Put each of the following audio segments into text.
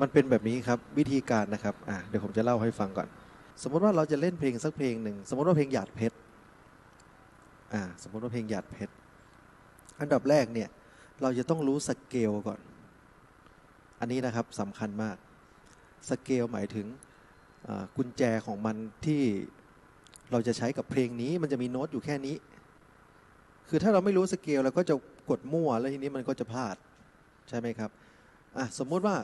มันเป็นแบบนี้ครับวิธีการนะครับอะเดี๋ยวผมจะเล่าให้ฟังก่อน สมมติว่าเราจะเล่นเพลงสักเพลงหนึ่งสมมติว่าเพลงหยาดเพชรอ่าสมมติว่าเพลงหยาดเพชรอันดับแรกเนี่ยเราจะต้องรู้สเกลก่อน อันนี้นะครับสำคัญมากสเกลหมายถึงกุญแจของมันที่เราจะใช้กับเพลงนี้มันจะมีโน้ตอยู่แค่นี้ คือถ้าเราไม่รู้สเกลเราก็จะกดมั่วแล้วทีนี้มันก็จะพลาดใช่ไหมครับอะสมมุติว่า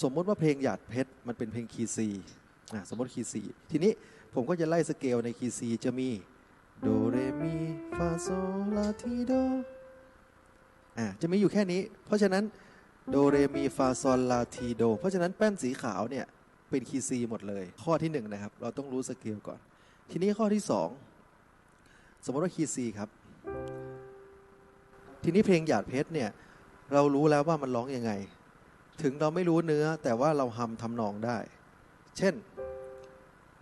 สมมติว่าเพลงหยาดเพชรมันเป็นเพลงคีย์ซีอะสมมติคีย์ซีทีนี้ผมก็จะไล่สเกลในคีย์ซีจะมีโดเรมีฟาโซลาทีโดอะจะมีอยู่แค่นี้ เพราะฉะนั้นโดเรมีฟาโซลาทีโดเพราะฉะนั้นแป้นสีขาวเนี่ยเป็นคีย์ซีหมดเลย ข้อที่หนึ่งนะครับ เราต้องรู้สเกลก่อน ทีนี้ข้อที่สองสมมติว่าคีย์ซีครับ ทีนี้เพลงหยาดเพชรเนี่ย เรารู้แล้วว่ามันร้องยังไง ถึงเราไม่รู้เนื้อแต่ว่าเราฮัมทำนองได้ เช่น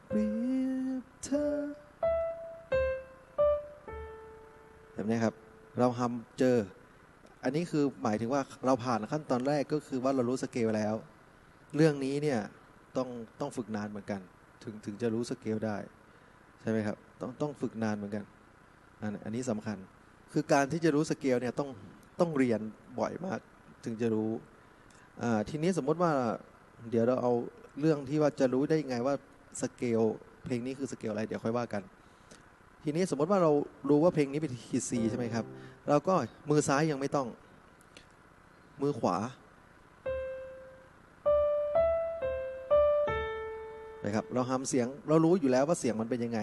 เปรียบเธอแบบนี้ครับ เราฮัมเจอ อันนี้คือหมายถึงว่าเราผ่านขั้นตอนแรกก็คือว่าเรารู้สเกลแล้ว เรื่องนี้เนี่ยต้องต้องฝึกนานเหมือนกัน ถึงถึงจะรู้สเกลได้ ใช่ไหมครับ ต้องต้องฝึกนานเหมือนกัน อันอันนี้สำคัญ คือการที่จะรู้สเกลเนี่ยต้องต้องเรียนบ่อยมาก ถึงจะรู้ ทีนี้สมมติว่าเดี๋ยวเราเอาเรื่องที่ว่าจะรู้ได้ยังไงว่าสเกลเพลงนี้คือสเกลอะไรเดี๋ยวค่อยว่ากัน ทีนี้สมมติว่าเรารู้ว่าเพลงนี้เป็นคีย์ซีใช่ไหมครับเราก็มือซ้ายยังไม่ต้อง มือขวานะครับเราทำเสียงเรารู้อยู่แล้วว่าเสียงมันเป็นยังไง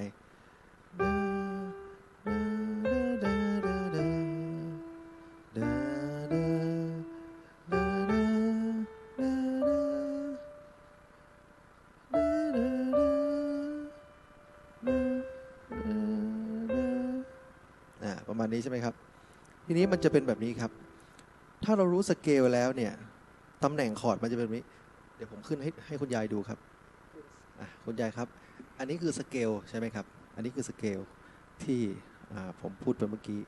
ประมาณนี้ใช่ไหมครับ ทีนี้มันจะเป็นแบบนี้ครับ ถ้าเรารู้สเกลแล้วเนี่ยตำแหน่งคอร์ดมันจะเป็นแบบนี้ เดี๋ยวผมขึ้นให้ให้คุณยายดูครับคุณยายครับ อันนี้คือสเกลใช่ไหมครับ อันนี้คือสเกลที่ผมพูดไปเมื่อกี้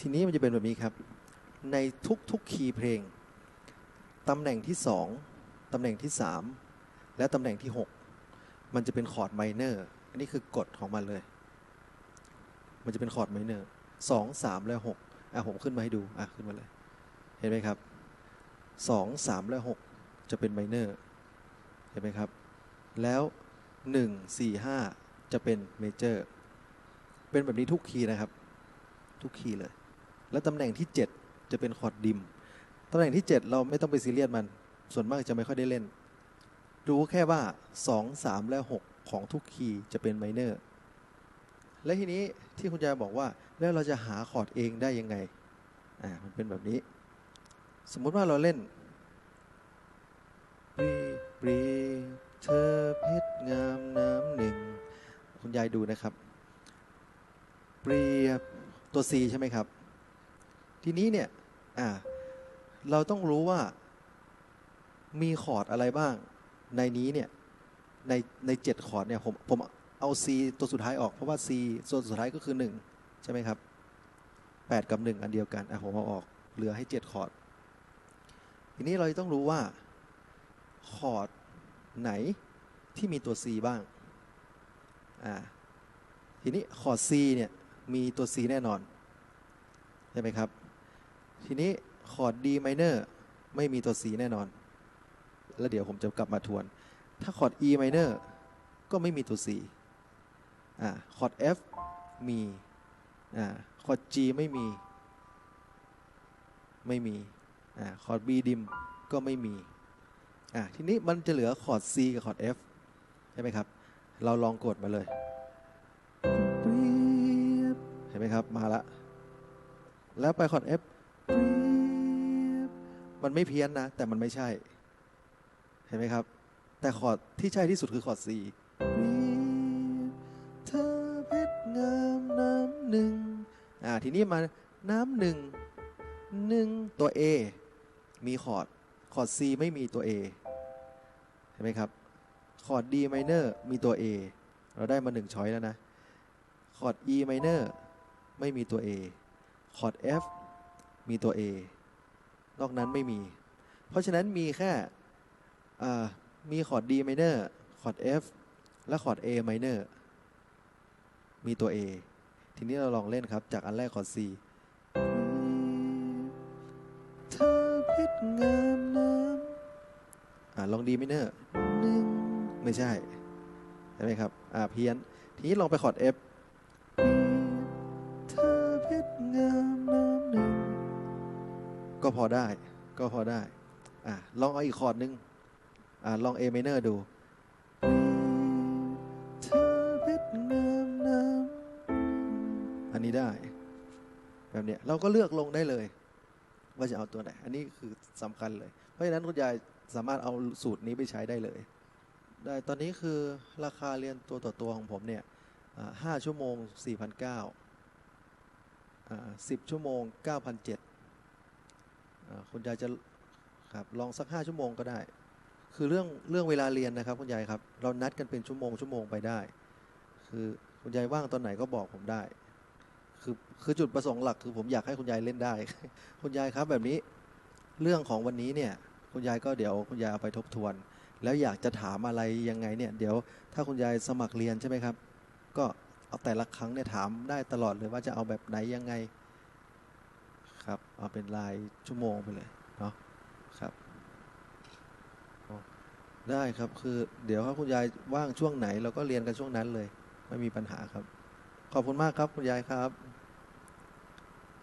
ทีนี้มันจะเป็นแบบนี้ครับ ในทุกๆคีย์เพลงตำแหน่งที่สองตำแหน่งที่สามและตำแหน่งที่หกมันจะเป็นคอร์ดไมเนอร์ อันนี้คือกฎของมันเลย มันจะเป็นคอร์ดไมเนอร์ สองสามและหกอะผมขึ้นมาให้ดูอะขึ้นมาเลย เห็นไหมครับสองสามและหกจะเป็นไมเนอร์เห็นไหมครับ แล้วหนึ่งสี่ห้าจะเป็นเมเจอร์เป็นแบบนี้ทุกคีย์นะครับ ทุกคีย์เลย แล้วตำแหน่งที่7จะเป็นคอร์ดดิมตำแหน่งที่7เราไม่ต้องไปซีเรียสมัน ส่วนมากจะไม่ค่อยได้เล่น รู้แค่ว่า2 3และ6ของทุกคีย์จะเป็นไมเนอร์ และทีนี้ที่คุณยายบอกว่า แล้วเราจะหาคอร์ดเองได้ยังไงอ่ามันเป็นแบบนี้ สมมุติว่าเราเล่นปรีปรีเธอเพชรงามน้ำหนึ่ง คุณยายดูนะครับ เปรียบตัว C ใช่ไหมครับ ทีนี้เนี่ยอ่าเราต้องรู้ว่ามีคอร์ดอะไรบ้าง ในนี้เนี่ยในในเจ็ดคอร์ดเนี่ยผมผม เอา C ตัวสุดท้ายออกเพราะว่า C ตัวสุดท้ายก็คือ 1 ใช่ไหมครับ 8 กับ 1 อันเดียวกันอะผมเอาออกเหลือให้ 7 คอร์ด ทีนี้เราต้องรู้ว่า คอร์ดไหนที่มีตัว C บ้างอ่าทีนี้คอร์ด C เนี่ยมีตัว C แน่นอน ใช่ไหมครับ ทีนี้คอร์ด D minor ไม่มีตัว C แน่นอน แล้วเดี๋ยวผมจะกลับมาทวน ถ้าคอร์ด E minor ก็ไม่มีตัว C อ่าคอร์ด F มีอ่าคอร์ด G ไม่มี ไม่มีอ่าคอร์ด B ดิมก็ไม่มีอ่าทีนี้มันจะเหลือคอร์ด C กับคอร์ด F ใช่ไหมครับ เราลองกดมาเลยเห็นไหมครับ มาละ แล้วไปคอร์ด F มันไม่เพี้ยนนะ แต่มันไม่ใช่ เห็นไหมครับ แต่คอร์ดที่ใช่ที่สุดคือคอร์ด C ทีนี้มาน้ำหนึ่งหนึ่งตัว A มีคอร์ดคอร์ด C ไม่มีตัว A เห็นไหมครับคอร์ด D minor มีตัว A เราได้มาหนึ่งช้อยแล้วนะคอร์ด E minor ไม่มีตัว A คอร์ด F มีตัว A นอกนั้นไม่มี เพราะฉะนั้นมีแค่มีคอร์ด D minor คอร์ด F และคอร์ด A minor มีตัว A ทีนี้เราลองเล่นครับ จากอันแรกคอร์ด C เธอเพชรงามน้ำอ่าลอง D minor หนึ่งไม่ใช่ใช่ไหมครับ อ่าเพี้ยน ทีนี้ลองไปคอร์ด F เธอเพชรงามน้ำหนึ่งก็พอได้ ก็พอได้ อ่าลองเอาอีกคอร์ดนึง อ่าลอง A minor ดูเธอเพชรงาม อันนี้ได้ แบบเนี้ยเราก็เลือกลงได้เลย ว่าจะเอาตัวไหน อันนี้คือสำคัญเลย เพราะฉะนั้นคุณยายสามารถเอาสูตรนี้ไปใช้ได้เลย ได้ตอนนี้คือราคาเรียนตัวต่อตัวของผมเนี่ยห้าชั่วโมง4,900สิบชั่วโมง9,700อ่าคุณยายจะครับลองสักห้าชั่วโมงก็ได้ คือเรื่องเรื่องเวลาเรียนนะครับคุณยายครับ เรานัดกันเป็นชั่วโมงชั่วโมงไปได้ คือคุณยายว่างตอนไหนก็บอกผมได้ คือคือจุดประสงค์หลักคือผมอยากให้คุณยายเล่นได้ คุณยายครับแบบนี้เรื่องของวันนี้เนี่ย คุณยายก็เดี๋ยวคุณยายเอาไปทบทวน แล้วอยากจะถามอะไรยังไงเนี่ย เดี๋ยวถ้าคุณยายสมัครเรียนใช่ไหมครับ ก็เอาแต่ละครั้งเนี่ยถามได้ตลอดเลยว่าจะเอาแบบไหนยังไงครับ เอาเป็นรายชั่วโมงไปเลยเนาะครับได้ครับคือเดี๋ยวถ้าคุณยายว่างช่วงไหน เราก็เรียนกันช่วงนั้นเลย ไม่มีปัญหาครับ ขอบคุณมากครับคุณยายครับ